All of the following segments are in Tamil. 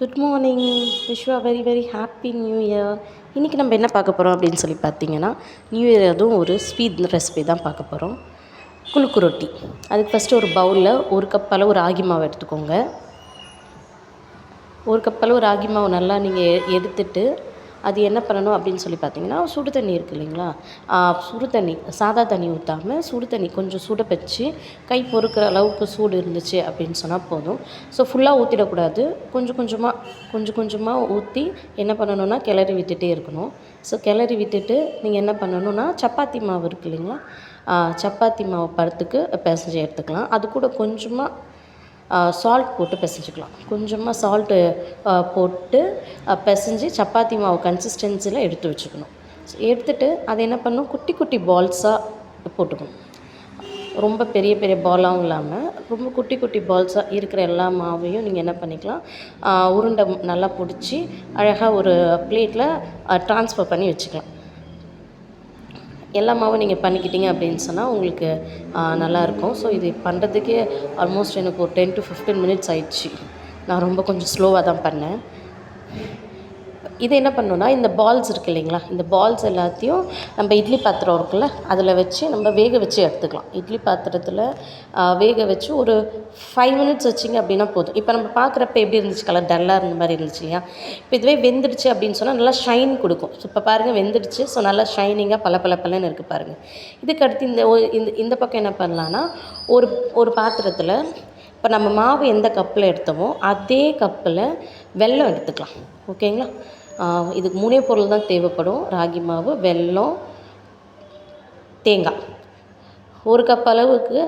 Good morning Vishwa very very happy new year இன்றைக்கி நம்ம என்ன பார்க்க போகிறோம் அப்படின்னு சொல்லி பார்த்தீங்கன்னா நியூ இயர் அதுவும் ஒரு ஸ்வீட் ரெசிபி தான் பார்க்க போகிறோம் குலுக்கு ரொட்டி. அதுக்கு ஃபஸ்ட்டு ஒரு பவுலில் ஒரு கப் அளவு ராகி மாவு எடுத்துக்கோங்க. ஒரு கப் அளவு ராகி மாவு நல்லா நீங்கள் எடுத்துட்டு அது என்ன பண்ணணும் அப்படின்னு சொல்லி பார்த்தீங்கன்னா சுடு தண்ணி இருக்குது இல்லைங்களா? சுடு தண்ணி சாதா தண்ணி ஊற்றாமல் சுடு தண்ணி கொஞ்சம் சுட வச்சு கை பொறுக்கிற அளவுக்கு சூடு இருந்துச்சு அப்படின்னு சொன்னால் போதும். ஸோ ஃபுல்லாக ஊற்றிடக்கூடாது கொஞ்சம் கொஞ்சமாக கொஞ்சம் கொஞ்சமாக ஊற்றி என்ன பண்ணணும்னா கிளறி விட்டுட்டே இருக்கணும். ஸோ கிளறி விட்டுட்டு நீங்கள் என்ன பண்ணணும்னா சப்பாத்தி மாவு இருக்கு இல்லைங்களா? சப்பாத்தி மாவு பருத்துக்கு பிசைஞ்சு எடுத்துக்கலாம். அது கூட கொஞ்சமாக சால்ட் போட்டு பிசைஞ்சிக்கலாம். கொஞ்சமாக சால்ட்டு போட்டு அஹ், பிசைஞ்சு சப்பாத்தி மாவு கன்சிஸ்டன்சியில் எடுத்து வச்சுக்கணும். So, எடுத்துட்டு அதை என்ன பண்ணணும்? குட்டி குட்டி பால்ஸாக போட்டுக்கணும். ரொம்ப பெரிய பெரிய பாலாகவும் இல்லாமல் ரொம்ப குட்டி குட்டி பால்ஸாக இருக்கிற எல்லா மாவையும் நீங்கள் என்ன பண்ணிக்கலாம்? உருண்டை நல்லா பிடிச்சி அழகாக ஒரு பிளேட்டில் ட்ரான்ஸ்ஃபர் பண்ணி வச்சுக்கலாம். எல்லா மாவும் நீங்கள் பண்ணிக்கிட்டீங்க அப்படின்னு சொன்னால் உங்களுக்கு நல்லாயிருக்கும். ஸோ இது பண்ணுறதுக்கே ஆல்மோஸ்ட் எனக்கு ஒரு டென் டு ஃபிஃப்டீன் மினிட்ஸ் ஆயிடுச்சு. நான் ரொம்ப கொஞ்சம் ஸ்லோவாக தான் பண்ணேன். இது என்ன பண்ணணும்னா இந்த பால்ஸ் இருக்குது இல்லைங்களா? இந்த பால்ஸ் எல்லாத்தையும் நம்ம இட்லி பாத்திரம் இருக்குல்ல அதில் வச்சு நம்ம வேக வச்சு எடுத்துக்கலாம். இட்லி பாத்திரத்தில் வேக வச்சு ஒரு ஃபைவ் மினிட்ஸ் வச்சிங்க அப்படின்னா போதும். இப்போ நம்ம பார்க்குறப்ப எப்படி இருந்துச்சு கலர் டல்லாக இருந்த மாதிரி இருந்துச்சு இல்லையா? இப்போ இதுவே வெந்துடுச்சு அப்படின்னு சொன்னால் நல்லா ஷைன் கொடுக்கும். ஸோ இப்போ பாருங்கள் வெந்துடுச்சு. ஸோ நல்லா ஷைனிங்காக பல பல பலன்னு இருக்குது பாருங்கள் இதுக்கு அடுத்து இந்த இந்த இந்த பக்கம் என்ன பண்ணலான்னா ஒரு ஒரு பாத்திரத்தில் இப்போ நம்ம மாவு எந்த கப்பில் எடுத்தோமோ அதே கப்பில் வெல்லம் எடுத்துக்கலாம். ஓகேங்களா இதுக்கு மூணே பொருள் தான் தேவைப்படும். ராகி மாவு வெல்லம் தேங்காய். ஒரு கப் அளவுக்கு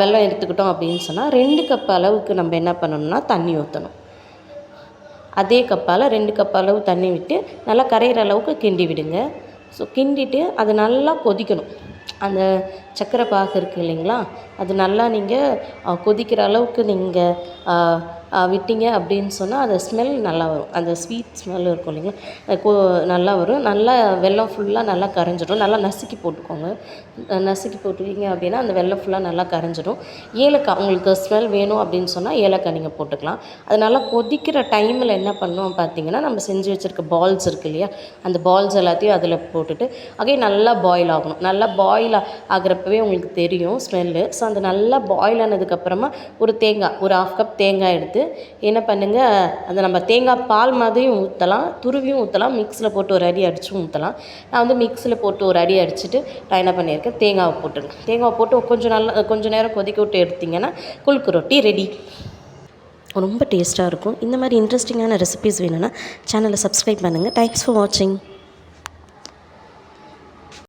வெல்லம் எடுத்துக்கிட்டோம் அப்படின்னு சொன்னால் ரெண்டு கப் அளவுக்கு நம்ம என்ன பண்ணணும்னா தண்ணி ஊற்றணும் அதே கப்பால் ரெண்டு கப் அளவு தண்ணி விட்டு நல்லா கரையிற அளவுக்கு கிண்டி விடுங்க. ஸோ கிண்டிட்டு அது நல்லா கொதிக்கணும். அந்த சக்கரை பாகு இருக்குது இல்லைங்களா? அது நல்லா நீங்கள் கொதிக்கிற அளவுக்கு நீங்கள் விட்டீங்க அப்படின்னு சொன்னால் அந்த ஸ்மெல் நல்லா வரும். அந்த ஸ்வீட் ஸ்மெல் இருக்கும் இல்லைங்களா? அது நல்லா வரும். நல்லா வெல்லம் ஃபுல்லாக நல்லா கரைஞ்சிடும். நல்லா நசுக்கி போட்டுக்கோங்க. நசுக்கி போட்டுக்கிங்க அப்படின்னா அந்த வெல்லம் ஃபுல்லாக நல்லா கரைஞ்சிடும். ஏலக்காய் உங்களுக்கு ஸ்மெல் வேணும் அப்படின்னு சொன்னால் ஏலக்காய் நீங்கள் போட்டுக்கலாம். அது நல்லா கொதிக்கிற டைமில் என்ன பண்ணோம் பார்த்தீங்கன்னா நம்ம செஞ்சு வச்சுருக்க பால்ஸ் இருக்கு இல்லையா? அந்த பால்ஸ் எல்லாத்தையும் அதில் போட்டுட்டு அகே நல்லா பாயில் ஆகணும். நல்லா பாயில் ஆகிறப்பவே உங்களுக்கு தெரியும் ஸ்மெல்லு ஸோ அந்த நல்லா பாயில் ஆனதுக்கப்புறமா ஒரு தேங்காய் ஒரு ஆஃப் கப் தேங்காய் எடுத்து என்ன பண்ணுங்கள் அந்த நம்ம தேங்காய் பால் மாதிரியும் ஊற்றலாம் துருவியும் ஊற்றலாம் மிக்ஸில் போட்டு ஒரு அடி அடிச்சும் ஊற்றலாம் நான் வந்து மிக்ஸில் போட்டு ஒரு அடி அடிச்சுட்டு நான் என்ன பண்ணியிருக்கேன் தேங்காவை போட்டுருக்கேன் தேங்காவை போட்டு கொஞ்சம் நல்லா கொஞ்சம் நேரம் கொதிக்க விட்டு எடுத்திங்கன்னா குழுக்கு ரொட்டி ரெடி ரொம்ப டேஸ்ட்டாக இருக்கும். இந்த மாதிரி இன்ட்ரெஸ்டிங்கான ரெசிபிஸ் வேணும்னா சேனலை சப்ஸ்கிரைப் பண்ணுங்கள் தேங்க்ஸ் ஃபார் வாட்சிங்